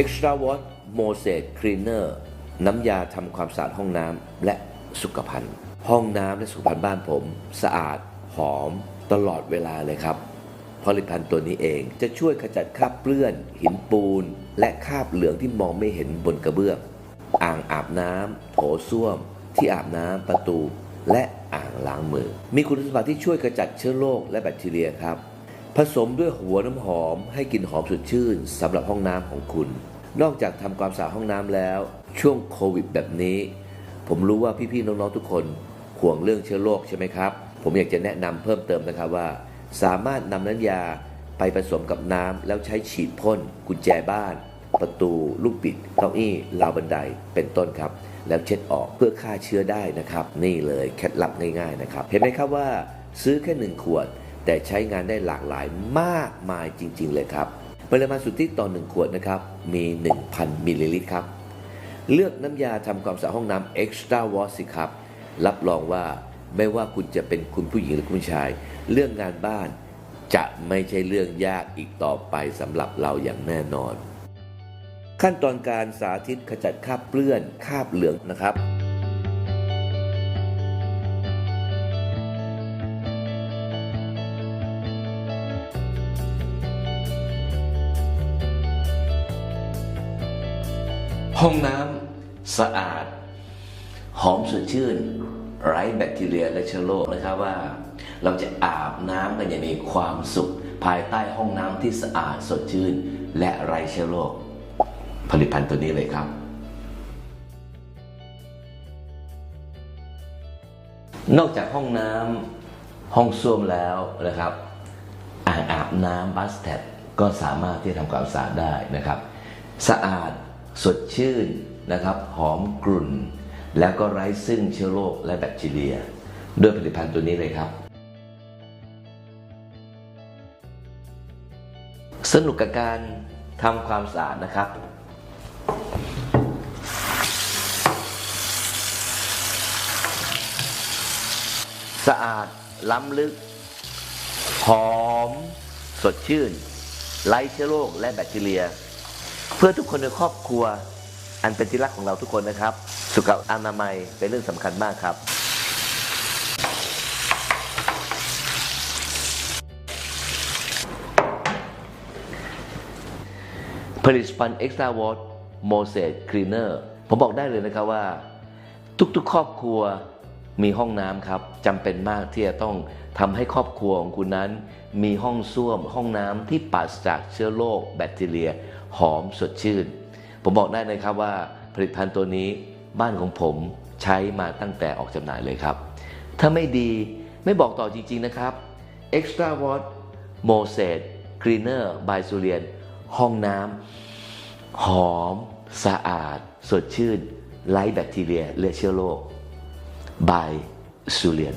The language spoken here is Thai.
Extra Wash Mosaic Cleaner น้ำยาทำความสะอาดห้องน้ำและสุขภัณฑ์ ห้องน้ำและสุขภัณฑ์บ้านผม สะอาดหอมตลอดเวลาเลยครับผลิตภัณฑ์ตัวนี้เองจะช่วยขจัดคราบเปื้อน หินปูน และคราบเหลืองที่มองไม่เห็นบนกระเบื้อง อ่างอาบน้ำโถส้วม ที่อาบน้ำประตู และอ่างล้างมือ มีคุณสมบัติที่ช่วยขจัดเชื้อโรคและแบคทีเรียครับ ผสมด้วยหัวน้ำหอมให้กลิ่นหอมสดชื่นสำหรับห้องน้ำของคุณ นอกจากทำความสะอาดห้องน้ำแล้ว ช่วงโควิดแบบนี้ ผมรู้ว่าพี่ๆน้องๆทุกคนห่วงเรื่องเชื้อโรคใช่ไหมครับ ผมอยากจะแนะนำเพิ่มเติมนะครับว่า สามารถนำน้ำยาไปผสมกับน้ำแล้วใช้ฉีดพ่นกุญแจบ้าน ประตูลูกบิดเก้าอี้ราวบันไดเป็นต้นครับ แล้วเช็ดออกเพื่อฆ่าเชื้อได้นะครับ นี่เลยเคล็ดลับง่ายๆนะครับ เห็นไหมครับว่า ซื้อแค่หนึ่งขวด แต่ใช้งานได้หลากหลายมากมายจริง ๆ เลยครับปริมาณสุทธิต่อหนึ่งขวดนะครับมี 1,000 มิลลิลิตรครับ เลือกน้ำยาทำความสะอาดห้องน้ำ Extra Wash สิครับ รับรองว่าไม่ว่าคุณจะเป็นคุณผู้หญิงหรือคุณชาย เรื่องงานบ้านจะไม่ใช่เรื่องยากอีกต่อไปสำหรับเราอย่างแน่นอน ขั้นตอนการสาธิตขจัดคราบเปื้อนคราบเหลืองนะครับ ห้องน้ำสะอาด หอมสดชื่น ไร้แบคทีเรียและเชื้อโรคนะครับว่า เราจะอาบน้ำกันอย่างมีความสุข ภายใต้ห้องน้ำที่สะอาดสดชื่น และไร้เชื้อโรคผลิตภัณฑ์ตัวนี้เลยครับ นอกจากห้องน้ำห้องส้วมแล้วนะครับอ่างอาบน้ำบัสแตดก็สามารถที่ทำความสะอาดได้นะครับ สะอาด สดชื่นนะครับหอมกลุ่น แล้วก็ไร้ซึ่งเชื้อโรคและแบคทีเรีย ด้วยผลิตภัณฑ์ตัวนี้เลยครับ สนุกกับการทำความสะอาดนะครับสะอาด ล้ำลึก หอม สดชื่น ไร้เชื้อโรคและแบคทีเรีย เพื่อทุกคนในครอบครัว อันเป็นที่รักของเราทุกคนนะครับ สุขอนามัยเป็นเรื่องสำคัญมากครับ ผลิตภัณฑ์ Extra Wash m o s e s Cleaner ผมบอกได้เลยนะครับว่า ทุกๆ ครอบครัวมีห้องน้ำครับจำเป็นมากที่จะต้องทำให้ครอบครัวของคุณนั้น มีห้องส้วม ห้องน้ำที่ปราศจากเชื้อโรคแบคทีเรีย หอมสดชื่น ผมบอกได้เลยครับว่าผลิตภัณฑ์ตัวนี้บ้านของผมใช้มาตั้งแต่ออกจำหน่ายเลยครับ ถ้าไม่ดีไม่บอกต่อจริง ๆ นะครับ Extra Wash m o s e s Cleaner by s u r i a n ห้องน้ำหอม สะอาด สดชื่น ไร้แบคทีเรียและเชื้อโรค by สุเรียน